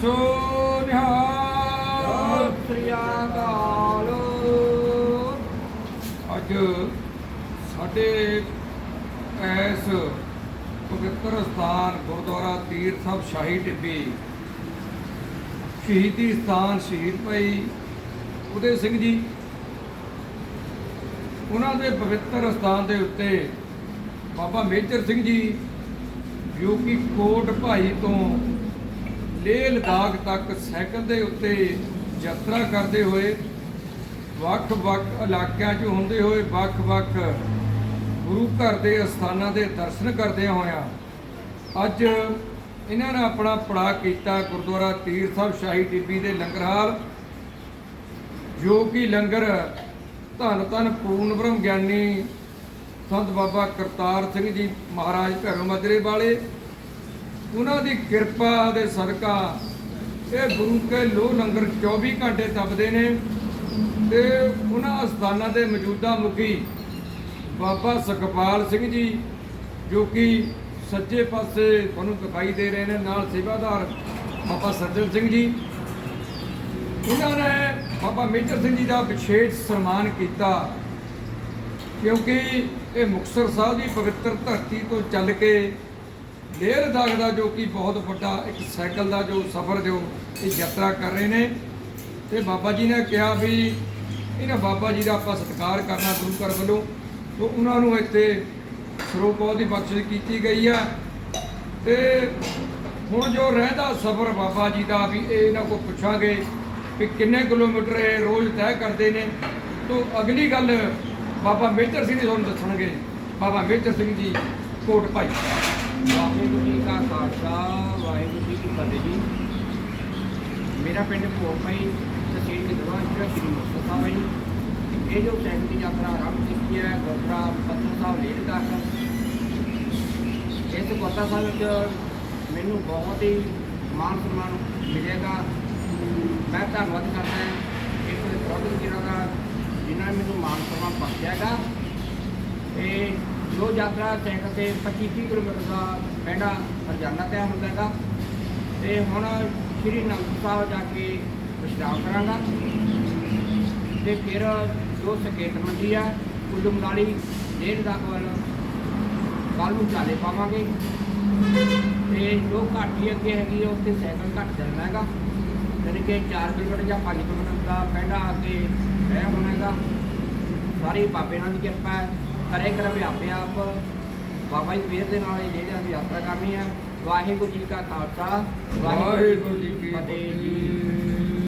ਸੋ ਨਿਹਾਲ ਸਤਿ ਅੱਜ ਸਾਡੇ ਇਸ ਪਵਿੱਤਰ ਸਥਾਨ ਗੁਰਦੁਆਰਾ ਤੀਰ ਸਾਹਿਬ ਸ਼ਾਹੀ ਟਿੱਬੀ ਸ਼ਹੀਦੀ ਸਥਾਨ ਸ਼ਹੀਦ ਭਾਈ ਉਦੇ ਸਿੰਘ ਜੀ। ਉਹਨਾਂ ਦੇ ਪਵਿੱਤਰ ਸਥਾਨ ਦੇ ਉੱਤੇ ਬਾਬਾ ਮੇਜਰ ਸਿੰਘ ਜੀ, ਜੋ ਕਿ ਕੋਟ ਭਾਈ ਤੋਂ ਲੇਹ ਲਦਾਖ ਤੱਕ ਸਾਈਕਲ ਦੇ ਉੱਤੇ ਯਾਤਰਾ ਕਰਦੇ ਹੋਏ ਵੱਖ-ਵੱਖ ਇਲਾਕਿਆਂ 'ਚ ਹੁੰਦੇ ਹੋਏ ਵੱਖ-ਵੱਖ ਗੁਰੂ ਘਰ ਦੇ ਅਸਥਾਨਾਂ ਦੇ ਦਰਸ਼ਨ ਕਰਦਿਆਂ ਹੋਇਆਂ ਅੱਜ ਇਹਨਾਂ ਨੇ ਆਪਣਾ ਪੜਾ ਕੀਤਾ ਗੁਰਦੁਆਰਾ ਤੀਰ ਸਾਹਿਬ ਸ਼ਾਹੀ ਟਿੱਬੀ ਦੇ ਲੰਗਰ ਹਾਲ ਜੋ ਕਿ ਲੰਗਰ ਧੰਨ ਧੰਨ ਪੂਰਨ ਬ੍ਰਹਮ ਗਿਆਨੀ ਸੰਤ ਬਾਬਾ ਕਰਤਾਰ ਸਿੰਘ ਜੀ ਮਹਾਰਾਜ ਭੈਰੋ ਮਜਰੇ ਵਾਲੇ ਉਹਨਾਂ ਦੀ ਕਿਰਪਾ ਦੇ ਸਦਕਾ ਇਹ ਗੁਰੂ ਕੇ ਲੋਹ ਲੰਗਰ 24 ਘੰਟੇ ਤਪਦੇ ਨੇ ਤੇ ਉਹਨਾਂ ਅਸਥਾਨਾਂ ਦੇ ਮੌਜੂਦਾ ਮੁਖੀ ਬਾਬਾ ਸੁਖਪਾਲ ਸਿੰਘ ਜੀ, ਜੋ ਕਿ ਸੱਜੇ ਪਾਸੇ ਤੁਹਾਨੂੰ ਦਿਖਾਈ ਦੇ ਰਹੇ ਨੇ, ਨਾਲ ਸੇਵਾਦਾਰ ਬਾਬਾ ਸੱਜਣ ਸਿੰਘ ਜੀ। ਉਹਨਾਂ ਨੇ ਬਾਬਾ ਮੇਜਰ ਸਿੰਘ ਜੀ ਦਾ ਵਿਸ਼ੇਸ਼ ਸਨਮਾਨ ਕੀਤਾ, ਕਿਉਂਕਿ ਇਹ ਮੁਕਤਸਰ ਸਾਹਿਬ ਦੀ ਪਵਿੱਤਰ ਧਰਤੀ ਤੋਂ ਚੱਲ ਕੇ ਲੇਹ ਲਦਾਖ ਦਾ ਜੋ ਕਿ ਬਹੁਤ ਵੱਡਾ ਇੱਕ ਸਾਈਕਲ ਦਾ ਜੋ ਸਫ਼ਰ ਜੋ ਇਹ ਯਾਤਰਾ ਕਰ ਰਹੇ ਨੇ। ਤੇ ਬਾਬਾ ਜੀ ਨੇ ਕਿਹਾ ਵੀ ਇਹਨਾਂ ਬਾਬਾ ਜੀ ਦਾ ਆਪਾਂ ਸਤਿਕਾਰ ਕਰਨਾ ਗੁਰੂ ਘਰ ਵੱਲੋਂ। ਤੋਂ ਉਹਨਾਂ ਨੂੰ ਇੱਥੇ ਸਰੋਪਾਉ ਦੀ ਬਖਸ਼ਿਸ਼ ਕੀਤੀ ਗਈ ਆ। ਤੇ ਹੁਣ ਜੋ ਰਹਿੰਦਾ ਸਫ਼ਰ ਬਾਬਾ ਜੀ ਦਾ ਵੀ ਇਹ ਇਹਨਾਂ ਕੋਲ ਪੁੱਛਾਂਗੇ ਵੀ ਕਿੰਨੇ ਕਿਲੋਮੀਟਰ ਇਹ ਰੋਜ਼ ਤੈਅ ਕਰਦੇ ਨੇ। ਤੋਂ ਅਗਲੀ ਗੱਲ ਬਾਬਾ ਮੇਜਰ ਸਿੰਘ ਜੀ ਤੁਹਾਨੂੰ ਦੱਸਣਗੇ। ਬਾਬਾ ਮੇਜਰ ਸਿੰਘ ਜੀ ਕੋਟ ਭਾਈ। ਵਾਹਿਗੁਰੂ ਜੀ ਕਾ ਖਾਲਸਾ, ਵਾਹਿਗੁਰੂ ਜੀ ਕੀ ਫਤਿਹ ਜੀ। ਮੇਰਾ ਪਿੰਡ ਭੋਪਈ ਤਹਿਸੀਲ ਗਿੱਦੜਵਾ ਜ਼ਿਲ੍ਹਾ ਸ਼੍ਰੀ ਮੁਕਤਸਰ ਸਾਹਿਬ ਹੈ ਜੀ। ਇਹ ਜੋ ਸਾਈਕਲ ਦੀ ਯਾਤਰਾ ਆਰੰਭ ਕੀਤੀ ਹੈ, ਗੁਰਦੁਆਰਾ ਪੱਤਨ ਸਾਹਿਬ ਲੇਹ ਤੱਕ ਇਸ ਗੁਰਦੁਆਰਾ ਸਾਹਿਬ ਵਿੱਚ ਮੈਨੂੰ ਬਹੁਤ ਹੀ ਮਾਣ ਸਨਮਾਨ ਮਿਲੇਗਾ। ਮੈਂ ਧੰਨਵਾਦ ਕਰਦਾ ਹਾਂ ਇਸ ਦੇ ਪ੍ਰੋਗਰਾਮ ਜਿਹੜਾ ਦਾ ਜਿਨ੍ਹਾਂ ਨੇ ਮੈਨੂੰ ਮਾਣ ਸਨਮਾਨ ਬਖਸ਼ਿਆ ਹੈਗਾ। ਜੋ ਯਾਤਰਾ ਸਾਈਕਲ ਤੇ 25 30 ਕਿਲੋਮੀਟਰ ਦਾ ਪਹਿਲਾ ਰੋਜ਼ਾਨਾ ਤੈਅ ਹੁੰਦਾ ਹੈਗਾ। ਤੇ ਹੁਣ ਸ਼੍ਰੀ ਅਨੰਦਪੁਰ ਸਾਹਿਬ ਜਾ ਕੇ ਵਿਸ਼ਰਾਮ ਕਰਾਂਗਾ। ਤੇ ਫਿਰ ਜੋ ਸੰਕੇਤ ਮੰਡੀ ਆ ਕੁੱਲੂ ਮਨਾਲੀ ਡੇਢ ਦਾ ਵੱਲ ਕੱਲ ਨੂੰ ਚਾਲੇ ਪਾਵਾਂਗੇ। ਤੇ ਜੋ ਘਾਟੀ ਅੱਗੇ ਹੈਗੀ ਆ, ਉੱਥੇ ਸਾਈਕਲ ਘੱਟ ਚੱਲਣਾ ਹੈਗਾ। ਯਾਨੀ ਕਿ 4 ਕਿਲੋਮੀਟਰ ਜਾਂ 5 ਕਿਲੋਮੀਟਰ ਦਾ ਪਹਿਲਾ ਅੱਗੇ ਤੈਅ ਹੋਣਾ ਹੈਗਾ। ਸਾਰੀ ਬਾਬੇ ਨਾਲ ਦੀ ਕਿਰਪਾ ਹੈ। ਕਰੇ ਕਰਵੇ ਆਪੇ ਆਪ। ਬਾਬਾ ਜੀ ਵੀਰ ਦੇ ਨਾਲ ਇਹ ਜਿਹੜੇ ਅਸੀਂ ਯਾਤਰਾ ਕਰਨੀ ਹੈ ਵਾਹਿਗੁਰੂ ਜੀ ਕਾ ਖਾਲਸਾ ਵਾਹਿਗੁਰੂ ਜੀ ਕੀ ਫਤਿਹ